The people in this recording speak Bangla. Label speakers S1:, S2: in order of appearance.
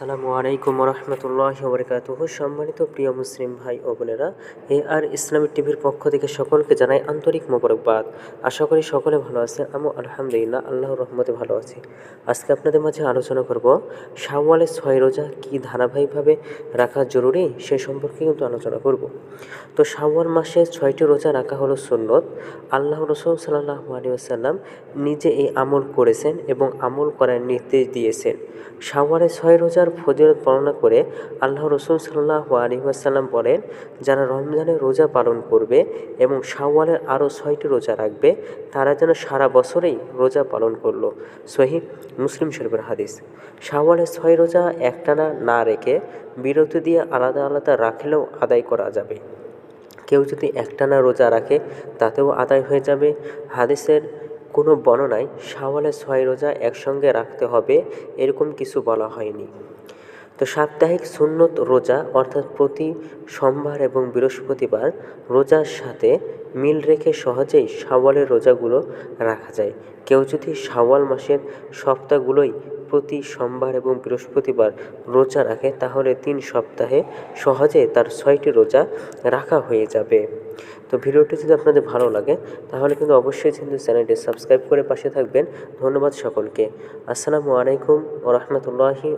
S1: আসসালামু আলাইকুম রহমতুল্লাহ বরকাতুহ সম্মানিত প্রিয় মুসলিম ভাই ও বোনেরা, এ আর ইসলামী টিভির পক্ষ থেকে সকলকে জানাই আন্তরিক মোবারকবাদ। আশা করি সকলে ভালো আছে আমি আলহামদুলিল্লাহ আল্লাহ রহমতে ভালো আছি। আজকে আপনাদের মাঝে আলোচনা করব শাওয়ালের ছয় রোজা কী ধারাবাহিকভাবে রাখা জরুরি সে সম্পর্কে কিন্তু আলোচনা করব। তো শাওয়াল মাসে ছয়টি রোজা রাখা হলো সুন্নত। আল্লাহ রসুল সাল্লাহ আলী আসাল্লাম নিজে এই আমল করেছেন এবং আমল করার নির্দেশ দিয়েছেন। শাওয়ালের ছয় রোজার ফজিলত বর্ণনা করে আল্লাহ রসুল সাল্লাহ আলী আসাল্লাম বলেন, যারা রমজানের রোজা পালন করবে এবং শাওয়ালের আরও ছয়টি রোজা রাখবে, তারা যেন সারা বছরেই রোজা পালন করল। সহি মুসলিম শরীফের হাদিস। শাওয়ালের ছয় রোজা একটানা না রেখে বিরতি দিয়ে আলাদা আলাদা রাখলেও আদায় করা যাবে। কেউ যদি একটানা রোজা রাখে, তাতেও আদায় হয়ে যাবে। হাদিসের কোনো বর্ণনায় শাওয়ালের ছয় রোজা একসঙ্গে রাখতে হবে, এরকম কিছু বলা হয়নি। তো সাপ্তাহিক সুন্নত রোজা, অর্থাৎ প্রতি সোমবার এবং বৃহস্পতিবার রোজার সাথে মিল রেখে সহজেই শাওয়ালের রোজাগুলো রাখা যায়। কেউ যদি শাওয়াল মাসের সপ্তাহগুলোই প্রতি সোমবার এবং বৃহস্পতিবার রোজা রাখে, তাহলে তিন সপ্তাহে সহজে তার ছয়টি রোজা রাখা হয়ে যাবে। তো ভিডিওটি যদি আপনাদের ভালো লাগে, তাহলে কিন্তু অবশ্যই কিন্তু চ্যানেলটি সাবস্ক্রাইব করে পাশে থাকবেন। ধন্যবাদ সকলকে। আসসালামু আলাইকুম ও রহমতুল্লাহি